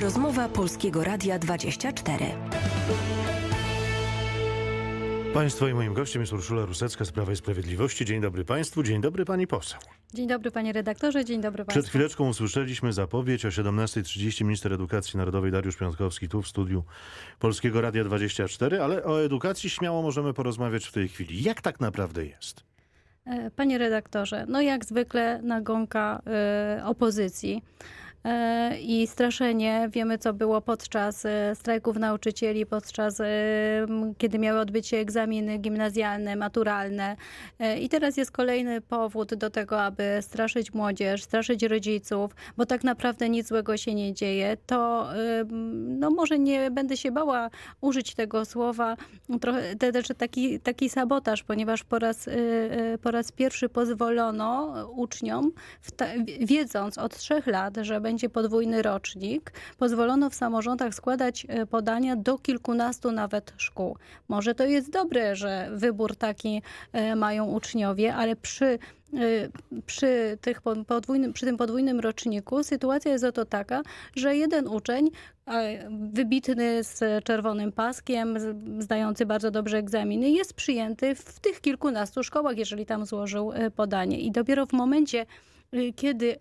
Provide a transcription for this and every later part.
Rozmowa Polskiego Radia 24. Państwo i moim gościem jest Urszula Rusecka z Prawa i Sprawiedliwości. Dzień dobry Państwu, dzień dobry Pani poseł. Dzień dobry panie redaktorze, dzień dobry Przed państwu. chwileczką usłyszeliśmy zapowiedź o 17.30 minister edukacji narodowej Dariusz Piątkowski tu w studiu Polskiego Radia 24, ale o edukacji śmiało możemy porozmawiać w tej chwili. Jak tak naprawdę jest? E, Panie redaktorze, no jak zwykle nagonka e, opozycji. E, I straszenie, wiemy co było podczas e, strajków nauczycieli, podczas e, kiedy miały odbyć się egzaminy gimnazjalne, maturalne. I teraz jest kolejny powód do tego, aby straszyć młodzież, straszyć rodziców, bo tak naprawdę nic złego się nie dzieje. To no może nie będę się bała użyć tego słowa, trochę te- też taki, taki sabotaż, ponieważ po raz, po raz pierwszy pozwolono uczniom, wiedząc od trzech lat, że będzie podwójny rocznik, pozwolono w samorządach składać y, podania do kilkunastu nawet szkół. Może to jest dobre, że wybór taki y, mają uczniowie, ale przy y, przy, tych po- podwójnym, przy tym podwójnym roczniku sytuacja jest oto taka, że jeden uczeń e, wybitny z czerwonym paskiem, zdający bardzo dobrze egzaminy, jest przyjęty w tych kilkunastu szkołach, jeżeli tam złożył e, podanie. I dopiero w momencie, kiedy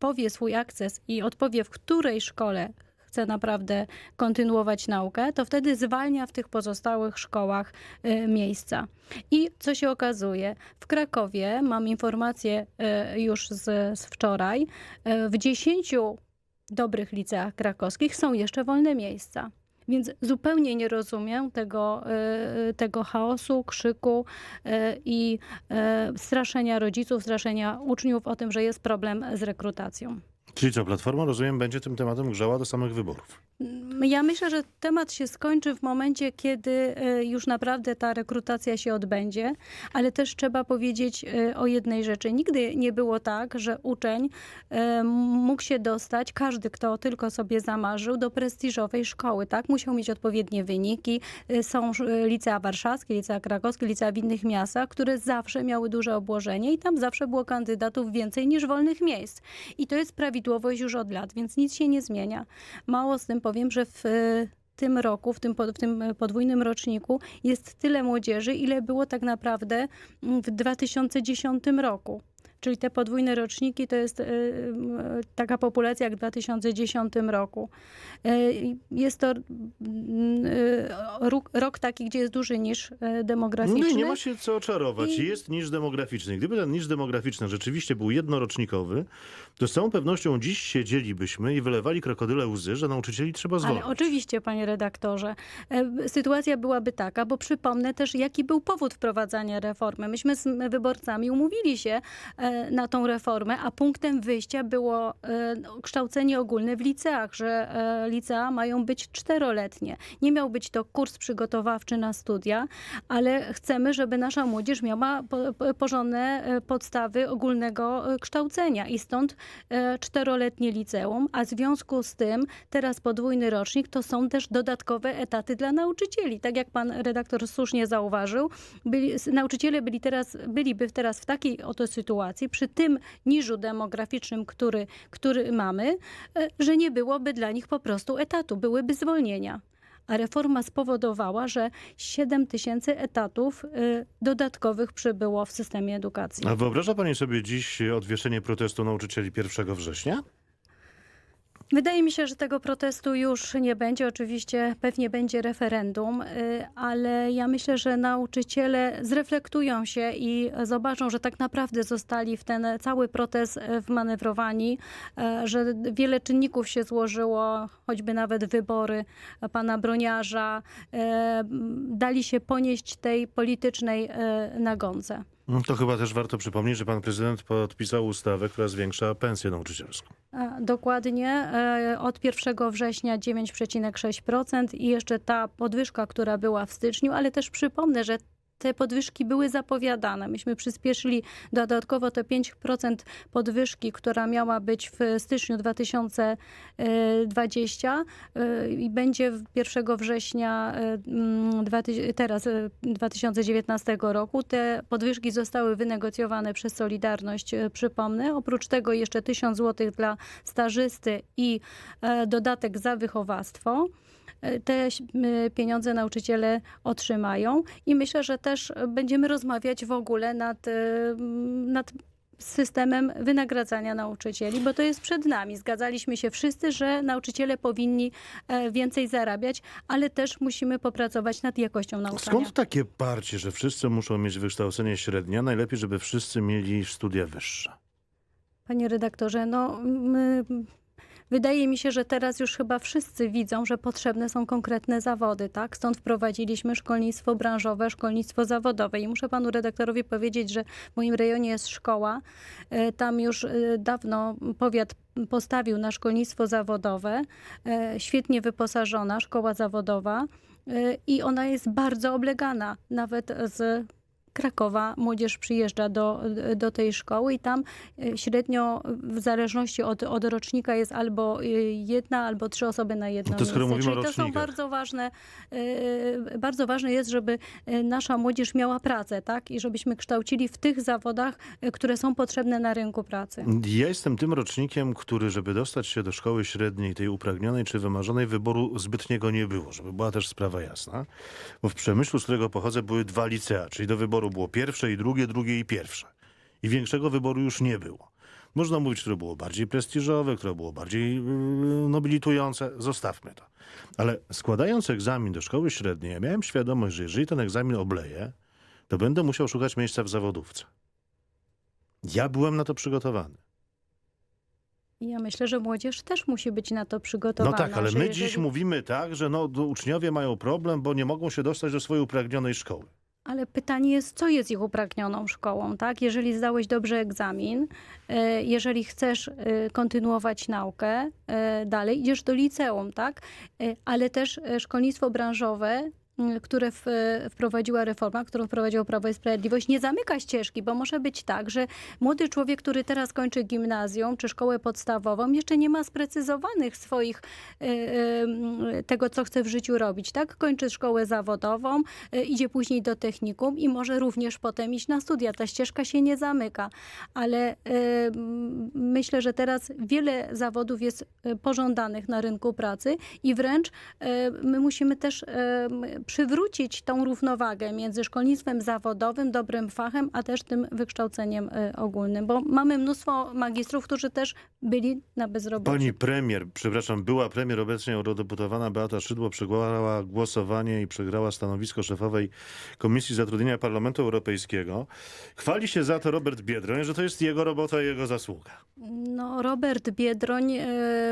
powie swój akces i odpowie, w której szkole chce naprawdę kontynuować naukę, to wtedy zwalnia w tych pozostałych szkołach y, miejsca. I co się okazuje? W Krakowie, mam informację y, już z, z wczoraj, y, w 10 dobrych liceach krakowskich są jeszcze wolne miejsca. Więc zupełnie nie rozumiem tego, y, tego chaosu, krzyku y, i y, straszenia rodziców, straszenia uczniów o tym, że jest problem z rekrutacją. Czyli co, Platforma, rozumiem, będzie tym tematem grzała do samych wyborów. Ja myślę, że temat się skończy w momencie, kiedy y, już naprawdę ta rekrutacja się odbędzie, ale też trzeba powiedzieć y, o jednej rzeczy. Nigdy nie było tak, że uczeń y, mógł się dostać, każdy, kto tylko sobie zamarzył, do prestiżowej szkoły. Tak? Musiał mieć odpowiednie wyniki. Są licea warszawskie, licea krakowskie, licea w innych miastach, które zawsze miały duże obłożenie i tam zawsze było kandydatów więcej niż wolnych miejsc. I to jest prawidłowość już od lat, więc nic się nie zmienia. Mało z tym powiem, że w e, tym roku, w tym, w tym e, podwójnym roczniku jest tyle młodzieży, ile było tak naprawdę mm, w 2010 roku. Czyli te podwójne roczniki to jest e, e, taka populacja jak w 2010 roku. E, Jest to mm, rok, taki, gdzie jest duży niż demograficzny. No i nie ma się co czarować. I- Jest niż demograficzny. Gdyby ten niż demograficzny rzeczywiście był jednorocznikowy, to z całą pewnością dziś siedzielibyśmy i wylewali krokodyle łzy, że nauczycieli trzeba zwolnić. Ale oczywiście, panie redaktorze, sytuacja byłaby taka, bo przypomnę też, jaki był powód wprowadzania reformy. Myśmy z wyborcami umówili się na tą reformę, a punktem wyjścia było e, no, kształcenie ogólne w liceach, że e, licea mają być czteroletnie. Nie miał być to kurs przygotowawczy na studia, ale chcemy, żeby nasza młodzież miała po, po, porządne e, podstawy ogólnego kształcenia i stąd czteroletnie liceum, a w związku z tym teraz podwójny rocznik to są też dodatkowe etaty dla nauczycieli. Tak jak pan redaktor słusznie zauważył, byli, nauczyciele byli teraz, byliby teraz w takiej oto sytuacji, przy tym niżu demograficznym, który, który mamy, e, że nie byłoby dla nich po prostu etatu, byłyby zwolnienia. A reforma spowodowała, że 7 tysięcy etatów y, dodatkowych przybyło w systemie edukacji. A wyobraża pani sobie dziś odwieszenie protestu nauczycieli 1 września? Wydaje mi się, że tego protestu już nie będzie. Oczywiście pewnie będzie referendum, y, ale ja myślę, że nauczyciele zreflektują się i zobaczą, że tak naprawdę zostali w ten cały protest y, wmanewrowani, y, że wiele czynników się złożyło, choćby nawet wybory pana Broniarza, dali się ponieść tej politycznej nagonce. No To chyba też warto przypomnieć, że pan prezydent podpisał ustawę, która zwiększa pensję nauczycielską. Dokładnie. e, Od 1 września 9,6% i jeszcze ta podwyżka, która była w styczniu, ale też przypomnę, że te podwyżki były zapowiadane. Myśmy przyspieszyli dodatkowo te 5% podwyżki, która miała być w styczniu 2020 y, i będzie w 1 września y, teraz y, 2019 roku. Te podwyżki zostały wynegocjowane przez Solidarność, y, przypomnę. Oprócz tego jeszcze 1000 zł dla stażysty i e, dodatek za wychowactwo. E, Te pieniądze nauczyciele otrzymają i myślę, że też będziemy rozmawiać w ogóle nad, y, nad systemem wynagradzania nauczycieli, bo to jest przed nami. Zgadzaliśmy się wszyscy, że nauczyciele powinni e, więcej zarabiać, ale też musimy popracować nad jakością nauczania. Skąd takie parcie, że wszyscy muszą mieć wykształcenie średnie, najlepiej, żeby wszyscy mieli studia wyższe? Panie redaktorze, no wydaje mi się, że teraz już chyba wszyscy widzą, że potrzebne są konkretne zawody, tak? Stąd wprowadziliśmy szkolnictwo branżowe, szkolnictwo zawodowe. I muszę panu redaktorowi powiedzieć, że w moim rejonie jest szkoła. E, Tam już e, dawno powiat postawił na szkolnictwo zawodowe. E, Świetnie wyposażona szkoła zawodowa. I ona jest bardzo oblegana, nawet z Krakowa młodzież przyjeżdża do, do tej szkoły i tam e, średnio w zależności od, od rocznika jest albo e, jedna, albo trzy osoby na jedno No to skoro miejsce. Czyli to są bardzo ważne, e, bardzo ważne jest, żeby nasza młodzież miała pracę, tak? I żebyśmy kształcili w tych zawodach, które są potrzebne na rynku pracy. Ja jestem tym rocznikiem, który, żeby dostać się do szkoły średniej, tej upragnionej czy wymarzonej, wyboru zbytniego nie było, żeby była też sprawa jasna. Bo w Przemyślu, z którego pochodzę, były dwa licea, czyli do wyboru było pierwsze i drugie, drugie i pierwsze. I większego wyboru już nie było. Można mówić, które było bardziej prestiżowe, które było bardziej yy, nobilitujące. Zostawmy to. Ale składając egzamin do szkoły średniej, ja miałem świadomość, że jeżeli ten egzamin obleję, to będę musiał szukać miejsca w zawodówce. Ja byłem na to przygotowany. Ja myślę, że młodzież też musi być na to przygotowana. No tak, ale my jeżeli- dziś mówimy tak, że no, uczniowie mają problem, bo nie mogą się dostać do swojej upragnionej szkoły. Ale pytanie jest, co jest ich upragnioną szkołą, tak? Jeżeli zdałeś dobrze egzamin, e, jeżeli chcesz e, kontynuować naukę e, dalej, idziesz do liceum, tak? Ale też szkolnictwo branżowe, które w, wprowadziła reforma, którą wprowadziło Prawo i Sprawiedliwość, nie zamyka ścieżki, bo może być tak, że młody człowiek, który teraz kończy gimnazjum czy szkołę podstawową, jeszcze nie ma sprecyzowanych swoich e, e, tego, co chce w życiu robić, tak? Kończy szkołę zawodową, e, idzie później do technikum i może również potem iść na studia. Ta ścieżka się nie zamyka, ale myślę, że teraz wiele zawodów jest e, pożądanych na rynku pracy i wręcz e, my musimy też e, przywrócić tą równowagę między szkolnictwem zawodowym, dobrym fachem, a też tym wykształceniem ogólnym, bo mamy mnóstwo magistrów, którzy też byli na bezrobociu. Pani premier, przepraszam, była premier, obecnie eurodeputowana Beata Szydło przegrała głosowanie i przegrała stanowisko szefowej Komisji Zatrudnienia Parlamentu Europejskiego. Chwali się za to Robert Biedroń, że to jest jego robota i jego zasługa. No, Robert Biedroń e,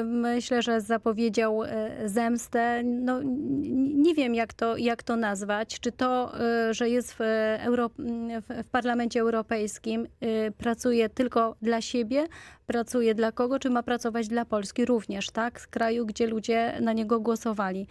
myślę, że zapowiedział e, zemstę. No, nie wiem, jak to, jak to nazwać. Czy to, e, że jest w, Euro, w, Parlamencie Europejskim, pracuje tylko dla siebie, pracuje dla kogo, czy ma pracować dla Polski również, tak? Z kraju, gdzie ludzie na niego głosowali.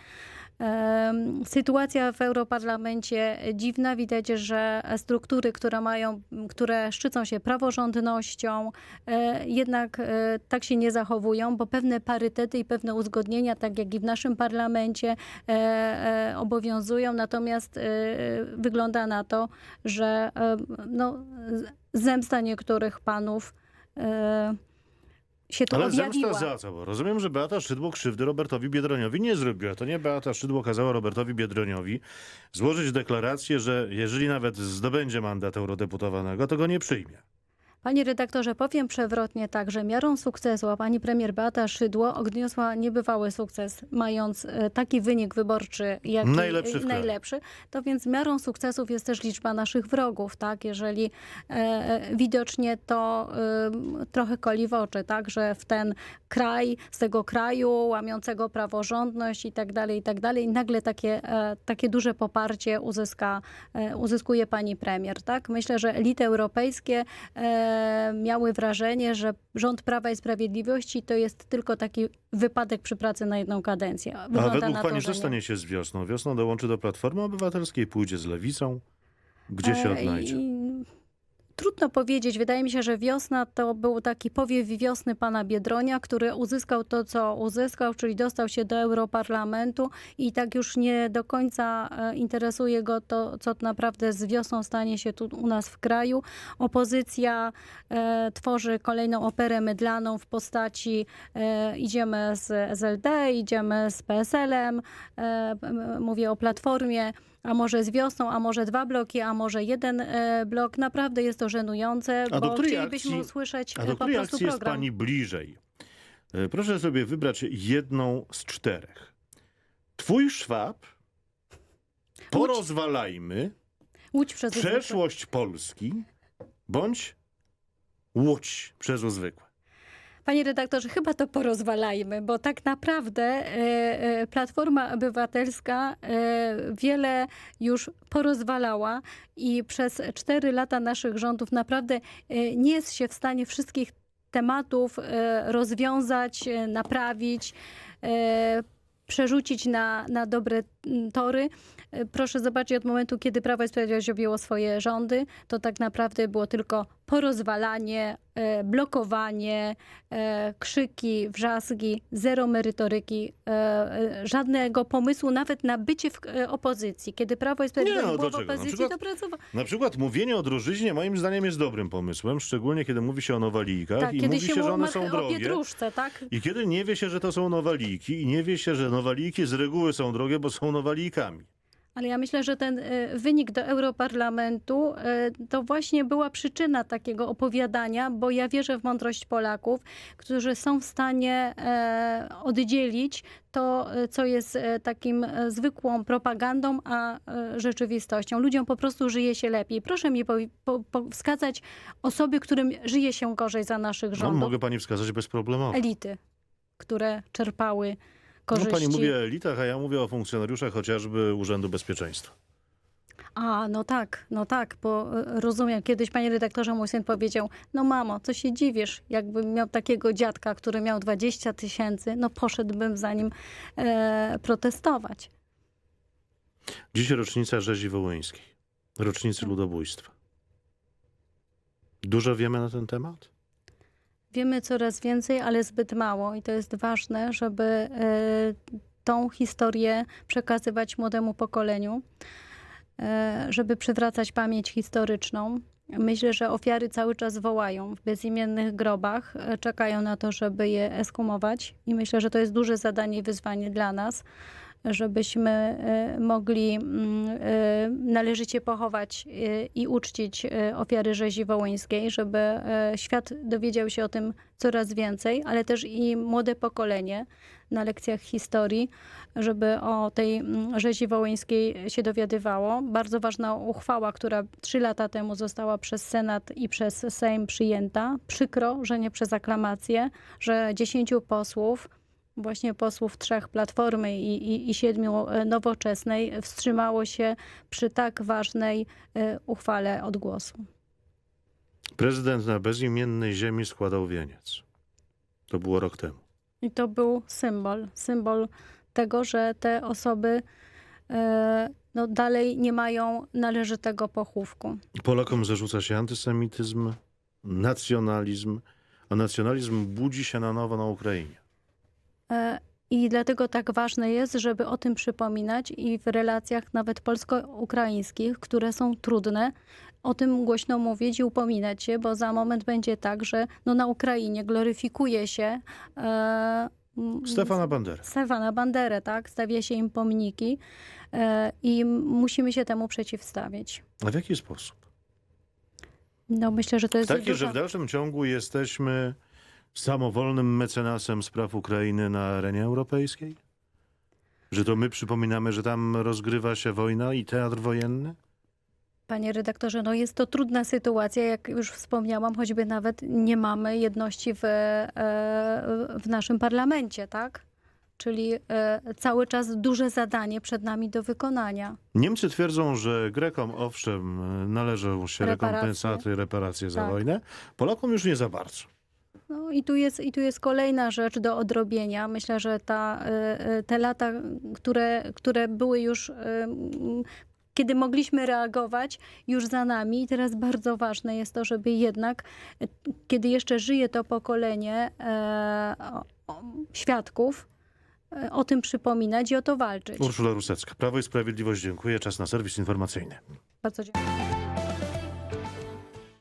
Sytuacja w Europarlamencie dziwna. Widać, że struktury, które mają, które szczycą się praworządnością, e, jednak e, tak się nie zachowują, bo pewne parytety i pewne uzgodnienia, tak jak i w naszym parlamencie, e, obowiązują. Natomiast wygląda na to, że no, zemsta niektórych panów się tu Ale objawiła. zemsta za co? Bo rozumiem, że Beata Szydło krzywdy Robertowi Biedroniowi nie zrobiła. To nie Beata Szydło kazała Robertowi Biedroniowi złożyć deklarację, że jeżeli nawet zdobędzie mandat eurodeputowanego, to go nie przyjmie. Panie redaktorze, powiem przewrotnie tak, że miarą sukcesu, a pani premier Beata Szydło odniosła niebywały sukces, mając e, taki wynik wyborczy, jaki Najlepszy najlepszy, to więc miarą sukcesów jest też liczba naszych wrogów, tak? Jeżeli e, e, widocznie to e, trochę koli w oczy, tak? Że w ten kraj, z tego kraju łamiącego praworządność i tak dalej, i tak dalej, nagle takie, e, takie duże poparcie uzyska, e, uzyskuje pani premier, tak? Myślę, że elity europejskie miały wrażenie, że rząd Prawa i Sprawiedliwości to jest tylko taki wypadek przy pracy na jedną kadencję. A Wygląda według na pani, to, że nie. stanie się z wiosną? Wiosną dołączy do Platformy Obywatelskiej, pójdzie z Lewicą. Gdzie się E, odnajdzie? Trudno powiedzieć. Wydaje mi się, że wiosna to był taki powiew wiosny pana Biedronia, który uzyskał to, co uzyskał, czyli dostał się do Europarlamentu i tak już nie do końca e, interesuje go to, co naprawdę z wiosną stanie się tu u nas w kraju. Opozycja e, tworzy kolejną operę mydlaną w postaci e, idziemy z SLD, idziemy z PSL-em, e, mówię o Platformie, a może z wiosną, a może dwa bloki, a może jeden e, blok. Naprawdę jest to żenujące, A bo chcielibyśmy akcji- usłyszeć A e, do po której akcji jest pani bliżej? E, Proszę sobie wybrać jedną z czterech. Twój szwab, porozwalajmy, Łódź przez przeszłość Polski, bądź Łódź przez Uzwykłe. Panie redaktorze, chyba to porozwalajmy, bo tak naprawdę e, e, Platforma Obywatelska e, wiele już porozwalała i przez cztery lata naszych rządów naprawdę nie jest się w stanie wszystkich tematów rozwiązać, naprawić, przerzucić na, na dobre mm, tory. Proszę zobaczyć, od momentu, kiedy Prawo i Sprawiedliwość objęło swoje rządy, to tak naprawdę było tylko porozwalanie, e, blokowanie, e, krzyki, wrzaski, zero merytoryki, e, żadnego pomysłu nawet na bycie w opozycji. Kiedy Prawo i Sprawiedliwość no, było w dlaczego? Na opozycji, przykład- to pracowało. Na przykład mówienie o drożyźnie moim zdaniem jest dobrym pomysłem, szczególnie kiedy mówi się o nowalijkach Tak, i mówi się się, że one są drogie. pietruszce, tak? I kiedy nie wie się, że to są nowaliki i nie wie się, że nowaliki z reguły są drogie, bo są nowalikami. Ale ja myślę, że ten e, wynik do Europarlamentu e, to właśnie była przyczyna takiego opowiadania, bo ja wierzę w mądrość Polaków, którzy są w stanie e, oddzielić to, co jest takim zwykłą propagandą, a rzeczywistością. Ludziom po prostu żyje się lepiej. Proszę mi powi- po, po wskazać osoby, którym żyje się gorzej za naszych No, rządów. mogę pani wskazać bezproblemowo. Elity, które czerpały No, korzyści. pani mówi o elitach, a ja mówię o funkcjonariuszach chociażby Urzędu Bezpieczeństwa. A, no tak, no tak, bo e, rozumiem. Kiedyś, panie redaktorze, mój syn powiedział, no mamo, co się dziwisz, jakbym miał takiego dziadka, który miał 20 tysięcy, no poszedłbym za nim e, protestować. Dziś rocznica rzezi wołyńskiej, rocznicy ludobójstwa. Dużo wiemy na ten temat? Wiemy coraz więcej, ale zbyt mało i to jest ważne, żeby e, tą historię przekazywać młodemu pokoleniu, e, żeby przywracać pamięć historyczną. Myślę, że ofiary cały czas wołają w bezimiennych grobach, e, czekają na to, żeby je eskumować i myślę, że to jest duże zadanie i wyzwanie dla nas, żebyśmy e, mogli mm, e, należycie pochować e, i uczcić ofiary rzezi wołyńskiej, żeby świat dowiedział się o tym coraz więcej, ale też i młode pokolenie na lekcjach historii, żeby o tej mm, rzezi wołyńskiej się dowiadywało. Bardzo ważna uchwała, która trzy lata temu została przez Senat i przez Sejm przyjęta. Przykro, że nie przez aklamację, że dziesięciu posłów właśnie posłów trzech Platformy i, i, i siedmiu e, Nowoczesnej wstrzymało się przy tak ważnej e, uchwale od głosu. Prezydent na bezimiennej ziemi składał wieniec. To było rok temu. I to był symbol, symbol tego, że te osoby e, no, dalej nie mają należytego pochówku. Polakom zarzuca się antysemityzm, nacjonalizm, a nacjonalizm budzi się na nowo na Ukrainie. E, I dlatego tak ważne jest, żeby o tym przypominać i w relacjach nawet polsko-ukraińskich, które są trudne, o tym głośno mówić i upominać się, bo za moment będzie tak, że no na Ukrainie gloryfikuje się e, Stefana Bandera. Stefana Banderę, tak? Stawia się im pomniki e, i musimy się temu przeciwstawić. A w jaki sposób? No myślę, że to jest Takie, duża... że w dalszym ciągu jesteśmy samowolnym mecenasem spraw Ukrainy na arenie europejskiej? Że to my przypominamy, że tam rozgrywa się wojna i teatr wojenny? Panie redaktorze, no jest to trudna sytuacja, jak już wspomniałam, choćby nawet nie mamy jedności w, e, w naszym parlamencie, tak? Czyli e, cały czas duże zadanie przed nami do wykonania. Niemcy twierdzą, że Grekom owszem należą się rekompensaty, reparacje za Tak. wojnę, Polakom już nie za bardzo. No i tu jest, i tu jest kolejna rzecz do odrobienia. Myślę, że ta, e, e, te lata, które, które były już, e, kiedy mogliśmy reagować, już za nami. I teraz bardzo ważne jest to, żeby jednak, kiedy jeszcze żyje to pokolenie e, o, świadków, e, o tym przypominać i o to walczyć. Urszula Rusecka, Prawo i Sprawiedliwość, dziękuję. Czas na serwis informacyjny. Bardzo dziękuję.